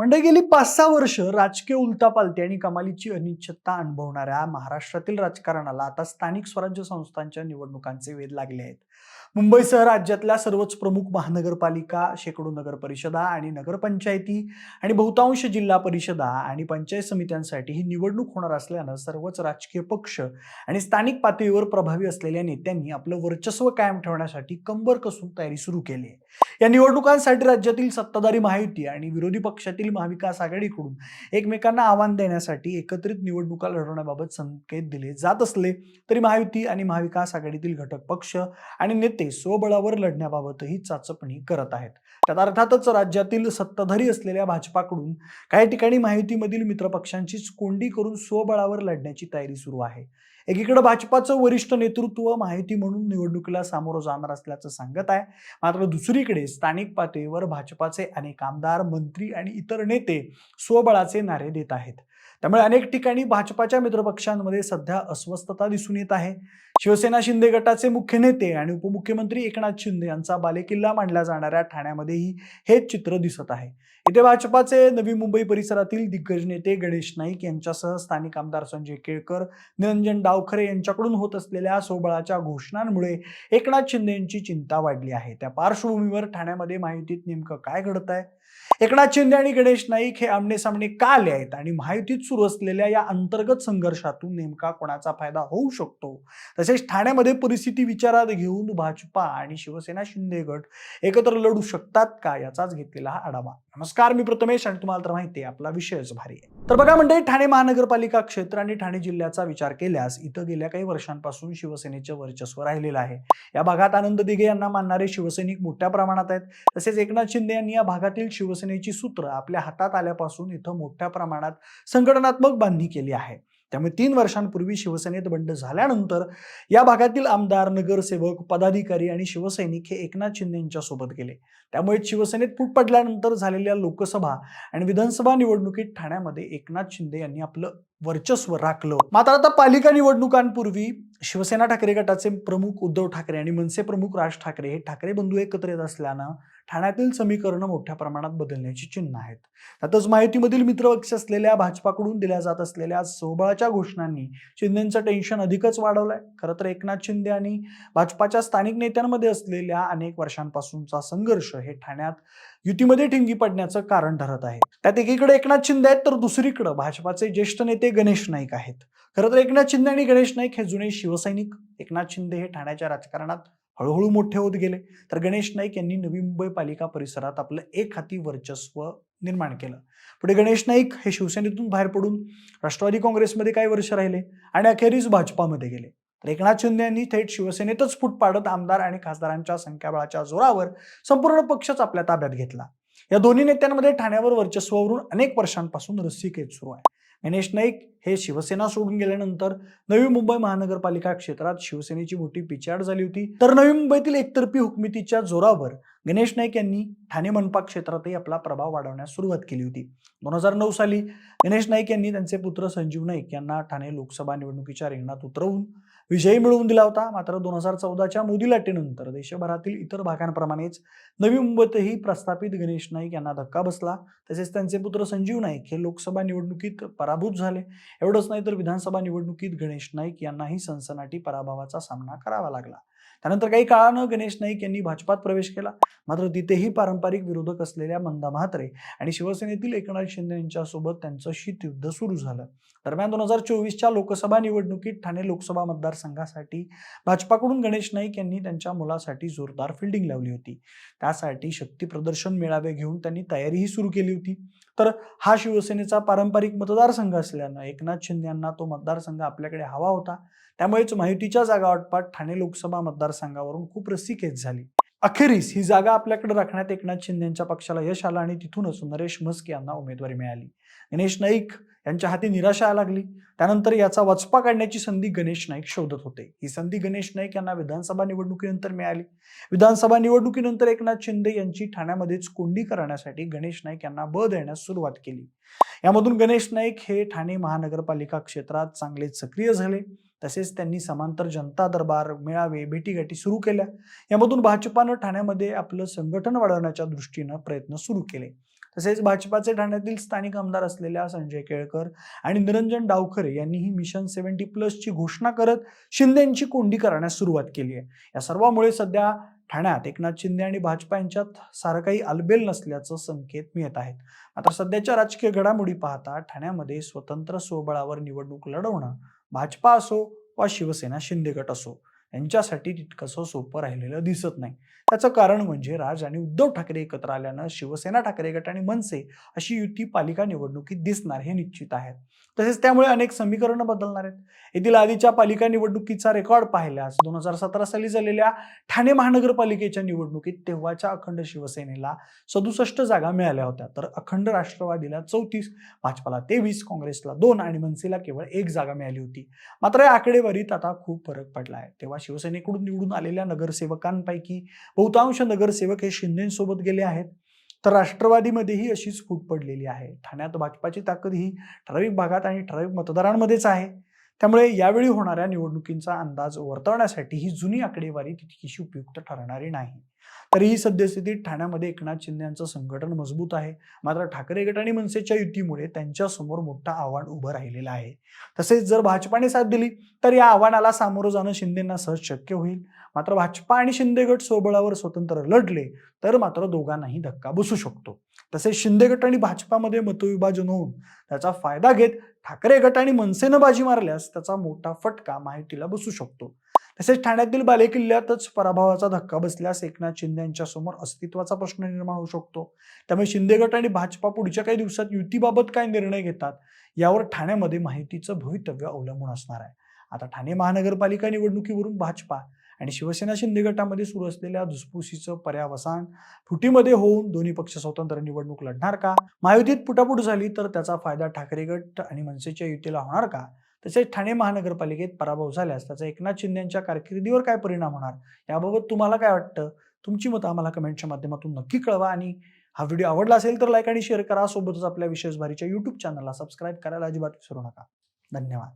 म्हणजे गेली पाच सहा वर्ष राजकीय उलटापालटी आणि कमालीची अनिश्चितता अनुभवणाऱ्या महाराष्ट्रातील राजकारणाला आता स्थानिक स्वराज्य संस्थांच्या निवडणुकांचे वेध लागले आहेत. मुंबईसह राज्यातल्या सर्वच प्रमुख महानगरपालिका शेकडो नगर परिषदा आणि नगरपंचायती आणि बहुतांश जिल्हा परिषदा आणि पंचायत समित्यांसाठी ही निवडणूक होणार असल्यानं सर्वच राजकीय पक्ष आणि स्थानिक पातळीवर प्रभावी असलेल्या नेत्यांनी आपलं वर्चस्व कायम ठेवण्यासाठी कंबर कसून तयारी सुरू केली आहे. या निवडणुकांसाठी राज्यातील सत्ताधारी महायुती आणि विरोधी पक्षातील महाविकास आघाडीकडून एकमेकांना आव्हान देण्यासाठी एकत्रित निवडणुका लढवण्याबाबत संकेत दिले जात असले तरी महायुती आणि महाविकास आघाडीतील घटक पक्ष आणि नेते स्वबळावर लढण्याबाबतही चाचपणी करत आहेत. त्यात अर्थातच राज्यातील सत्ताधारी असलेल्या भाजपाकडून काही ठिकाणी माहितीमधील मित्रपक्षांचीच कोंडी करून स्वबळावर लढण्याची तयारी सुरू आहे. एकीकडे भाजपाचं वरिष्ठ नेतृत्व माहिती म्हणून निवडणुकीला सामोरं जाणार असल्याचं सांगत आहे. मात्र दुसरीकडे स्थानिक पातळीवर भाजपाचे अनेक आमदार मंत्री आणि इतर नेते स्वबळाचे नारे देत आहेत. त्यामुळे अनेक ठिकाणी भाजपाच्या मित्रपक्षांमध्ये सध्या अस्वस्थता दिसून येत आहे. शिवसेना शिंदे गटाचे मुख्य नेते आणि उपमुख्यमंत्री एकनाथ शिंदे यांचा बालेकिल्ला मानल्या जाणाऱ्या ठाण्यामध्येही हेच चित्र दिसत आहे. इथे भाजपाचे नवी मुंबई परिसरातील दिग्गज नेते गणेश नाईक यांच्यासह स्थानिक आमदार संजय केळकर निरंजन डावखरे यांच्याकडून होत असलेल्या सोबळाच्या घोषणांमुळे एकनाथ शिंदे यांची चिंता वाढली आहे. त्या पार्श्वभूमीवर ठाण्यामध्ये माहितीत नेमकं काय घडत आहे एकनाथ शिंदे आणि गणेश नाईक हे आमने सामने का आले आहेत आणि माहितीत सुरू असलेल्या या अंतर्गत संघर्षातून नेमका कोणाचा फायदा होऊ शकतो? तसेच ठाण्यामध्ये परिस्थिती विचारात घेऊन भाजपा आणि शिवसेना शिंदे गट एकत्र लढू शकतात का याचाच घेतलेला हा आढावा. नमस्कार मी प्रथमेश आणि तुम्हाला तर माहिती आहे आपला विषयच भारी आहे. तर बघा म्हणजे ठाणे महानगरपालिका क्षेत्र आणि ठाणे जिल्ह्याचा विचार केल्यास इथं गेल्या काही वर्षांपासून शिवसेनेचे वर्चस्व राहिलेलं आहे. या भागात आनंद दिघे यांना मानणारे शिवसैनिक मोठ्या प्रमाणात आहेत. तसेच एकनाथ शिंदे यांनी या भागातील शिवसेनेची सूत्र आपल्या हातात आल्यापासून इथं मोठ्या प्रमाणात संघटनात्मक बांधणी केली आहे. त्यामुळे तीन वर्षांपूर्वी शिवसेनेत बंड झाल्यानंतर या भागातील आमदार नगरसेवक पदाधिकारी आणि शिवसैनिक हे एकनाथ शिंदे यांच्या सोबत गेले. त्यामुळे शिवसेनेत फूट पडल्यानंतर झालेल्या लोकसभा आणि विधानसभा निवडणुकीत ठाण्यामध्ये एकनाथ शिंदे यांनी आपलं वर्चस्व राखलं. मात्र आता पालिका निवडणुकांपूर्वी शिवसेना ठाकरे गटाचे प्रमुख उद्धव ठाकरे आणि मनसे प्रमुख राज ठाकरे हे ठाकरे बंधू एकत्र येत असल्यानं ठाण्यातील समीकरणं मोठ्या प्रमाणात बदलण्याची चिन्ह आहेत. त्यातच माहितीमधील मित्रपक्ष असलेल्या भाजपाकडून दिल्या जात असलेल्या सोबळाच्या घोषणांनी शिंदेचं टेन्शन अधिकच वाढवलंय. खरं तर एकनाथ शिंदे आणि भाजपाच्या स्थानिक नेत्यांमध्ये असलेल्या अनेक वर्षांपासूनचा संघर्ष हे ठाण्यात युतीमध्ये ठिंगी पडण्याचं कारण ठरत आहे. त्यात एकीकडे एकनाथ शिंदे आहेत तर दुसरीकडे भाजपाचे ज्येष्ठ नेते गणेश नाईक आहेत. खरं तर एकनाथ शिंदे आणि गणेश नाईक हे जुने शिवसैनिक. एकनाथ शिंदे हे ठाण्याच्या राजकारणात हळूहळू मोठे होत गेले. तर गणेश नाईक यांनी नवी मुंबई पालिका परिसरात आपलं एक हाती वर्चस्व निर्माण केलं. पुढे गणेश नाईक हे शिवसेनेतून बाहेर पडून राष्ट्रवादी काँग्रेसमध्ये काही वर्ष राहिले आणि अखेरीस भाजपामध्ये गेले. तर एकनाथ शिंदे यांनी थेट शिवसेनेतच फूट पाडत आमदार आणि खासदारांच्या संख्याबळाच्या जोरावर संपूर्ण पक्षच आपल्या ताब्यात घेतला. या दोन्ही नेत्यांमध्ये ठाण्यावर वर्चस्वावरून अनेक वर्षांपासून रस्सीखेच सुरू आहे. गणेश नाईक हे शिवसेना सोडून गेल्यानंतर नवी मुंबई महानगरपालिका क्षेत्रात शिवसेनेची मोठी पिछाड झाली होती. तर नवी मुंबईतील एकतर्फी हुकमितीच्या जोरावर गणेश नाईक यांनी ठाणे मनपा क्षेत्रातही आपला प्रभाव वाढवण्यास सुरुवात केली होती. दोन हजार नऊ साली गणेश नाईक यांनी त्यांचे पुत्र संजीव नाईक यांना ठाणे लोकसभा निवडणुकीच्या रिंगणात उतरवून विजयी मिळवून दिला होता. मात्र दोन हजार चौदाच्या मोदी लाटेनंतर देशभरातील इतर भागांप्रमाणेच नवी मुंबईतही प्रस्थापित गणेश नाईक यांना धक्का बसला. तसेच त्यांचे पुत्र संजीव नाईक हे लोकसभा निवडणुकीत पराभूत झाले. एवढंच नाही तर विधानसभा निवडणुकीत गणेश नाईक यांनाही सनसनाटी पराभवाचा सामना करावा लागला. त्यानंतर काही काळानं गणेश नाईक यांनी भाजपात प्रवेश केला. मात्र तिथेही पारंपरिक विरोधक असलेल्या मंदा म्हात्रे आणि शिवसेनेतील एकनाथ शिंदे यांच्यासोबत त्यांचं शीतयुद्ध सुरू झालं. दरम्यान दोन हजार चोवीसच्या लोकसभा निवडणुकीत ठाणे लोकसभा मतदारसंघासाठी भाजपाकडून गणेश नाईक यांनी त्यांच्या मुलासाठी जोरदार फिल्डिंग लावली होती. त्यासाठी शक्ती प्रदर्शन मेळावे घेऊन त्यांनी तयारीही सुरू केली होती. तर हा शिवसेनेचा पारंपरिक मतदारसंघ असल्यानं एकनाथ शिंदे यांना तो मतदारसंघ आपल्याकडे हवा होता. त्यामुळेच माहितीच्या जागा वाटपात ठाणे लोकसभा मतदारसंघावरून खूप रस्सीखेच झाली. अखेरीस ही जागा आपल्याकडे राखण्यात एकनाथ शिंदे यांच्या पक्षाला यश आलं आणि तिथूनच नरेश म्हस्के यांना उमेदवारी मिळाली. गणेश नाईक यांच्या हाती निराशा लागली. त्यानंतर याचा वचपा काढण्याची संधी गणेश नाईक शोधत होते. ही संधी गणेश नाईक यांना विधानसभा निवडणुकीनंतर मिळाली. विधानसभा निवडणुकीनंतर एकनाथ शिंदे यांची ठाण्यामध्येच कोंडी करण्यासाठी गणेश नाईक यांना बळ देण्यास सुरुवात केली. यामधून गणेश नाईक हे ठाणे महानगरपालिका क्षेत्रात चांगले सक्रिय झाले. तसेच त्यांनी समांतर जनता दरबार मेळावे भेटीगाठी सुरू केल्या. यामधून भाजपानं ठाण्यामध्ये आपलं संघटन वाढवण्याच्या दृष्टीनं प्रयत्न सुरू केले. तसेच भाजपाचे ठाण्यातील स्थानिक आमदार असलेल्या संजय केळकर आणि निरंजन डावखरे यांनीही मिशन सेव्हन्टी प्लसची घोषणा करत शिंदेची कोंडी करण्यास सुरुवात केली आहे. या सर्वामुळे सध्या ठाण्यात एकनाथ शिंदे आणि भाजपा यांच्यात सारं काही अलबेल नसल्याचं संकेत मिळत आहेत. आता सध्याच्या राजकीय घडामोडी पाहता ठाण्यामध्ये स्वतंत्र स्वबळावर निवडणूक लढवणं भाजपा असो वा शिवसेना शिंदे गट असो यांच्यासाठी तितकंसं सोपं राहिलेलं दिसत नाही. त्याचं कारण म्हणजे राज आणि उद्धव ठाकरे एकत्र आल्यानं शिवसेना ठाकरे गट आणि मनसे अशी युती पालिका निवडणुकीत दिसणार हे निश्चित आहे. तसेच त्यामुळे अनेक समीकरणं बदलणार आहेत. येथील आधीच्या पालिका निवडणुकीचा रेकॉर्ड पाहिल्यास दोन हजार सतरा साली झालेल्या ठाणे महानगरपालिकेच्या निवडणुकीत तेव्हाच्या अखंड शिवसेनेला सदुसष्ट जागा मिळाल्या होत्या. तर अखंड राष्ट्रवादीला चौतीस भाजपाला तेवीस काँग्रेसला दोन आणि मनसेला केवळ एक जागा मिळाली होती. मात्र या आकडेवारीत आता खूप फरक पडला आहे. तेव्हा शिवसेनेकडून निवडून आलेल्या नगरसेवकांपैकी बहुतांश नगरसेवक हे शिंदेसोबत गेले आहेत. तर राष्ट्रवादीमध्येही अशीच फूट पडलेली आहे. ठाण्यात भाजपाची ताकद ही ठराविक भागात आणि ठराविक मतदारांमध्येच आहे. त्यामुळे यावेळी होणाऱ्या निवडणुकींचा अंदाज वर्तवण्यासाठी ही जुनी आकडेवारी तितकीशी उपयुक्त ठरणारी नाही. तरीही सद्यस्थितीत ठाण्यामध्ये एकनाथ शिंदे यांचं संघटन मजबूत आहे. मात्र ठाकरे गट आणि मनसेच्या युतीमुळे त्यांच्यासमोर मोठं आव्हान उभं राहिलेलं आहे. तसेच जर भाजपाने साथ दिली तर या आव्हानाला सामोरं जाणं शिंदेंना सहज शक्य होईल. मात्र भाजपा आणि शिंदे गट स्वबळावर स्वतंत्र लढले तर मात्र दोघांनाही धक्का बसू शकतो. तसेच शिंदे गट आणि भाजपामध्ये मतविभाजन होऊन त्याचा फायदा घेत ठाकरे गट आणि मनसेनं बाजी मारल्यास त्याचा मोठा फटका माहितीला बसू शकतो. तसेच ठाण्यातील बालेकिल्ल्यातच पराभवाचा धक्का बसल्यास एकनाथ शिंदे यांच्या समोर अस्तित्वाचा प्रश्न निर्माण होऊ शकतो. त्यामुळे शिंदे गट आणि भाजपा पुढच्या काही दिवसात युतीबाबत काय निर्णय घेतात यावर ठाण्यामध्ये माहितीचं भवितव्य अवलंबून असणार आहे. आता ठाणे महानगरपालिका निवडणुकीवरून भाजपा आणि शिवसेना शिंदे गटामध्ये सुरू असलेल्या धुसफुसीचं पर्यावसान फुटीमध्ये होऊन दोन्ही पक्ष स्वतंत्र निवडणूक लढणार का? महायुतीत पुटापुट झाली तर त्याचा फायदा ठाकरे गट आणि मनसेच्या युतीला होणार का? तसेच ठाणे महानगरपालिकेत पराभव झाल्यास त्याचा एकनाथ शिंदेच्या कारकिर्दीवर काय परिणाम होणार? याबाबत तुम्हाला काय वाटतं? तुमची मतं आम्हाला कमेंटच्या माध्यमातून नक्की कळवा आणि हा व्हिडिओ आवडला असेल तर लाईक आणि शेअर करा. सोबतच आपल्या विशेष भारीच्या युट्यूब चॅनलला सबस्क्राईब करायला अजिबात विसरू नका. धन्यवाद.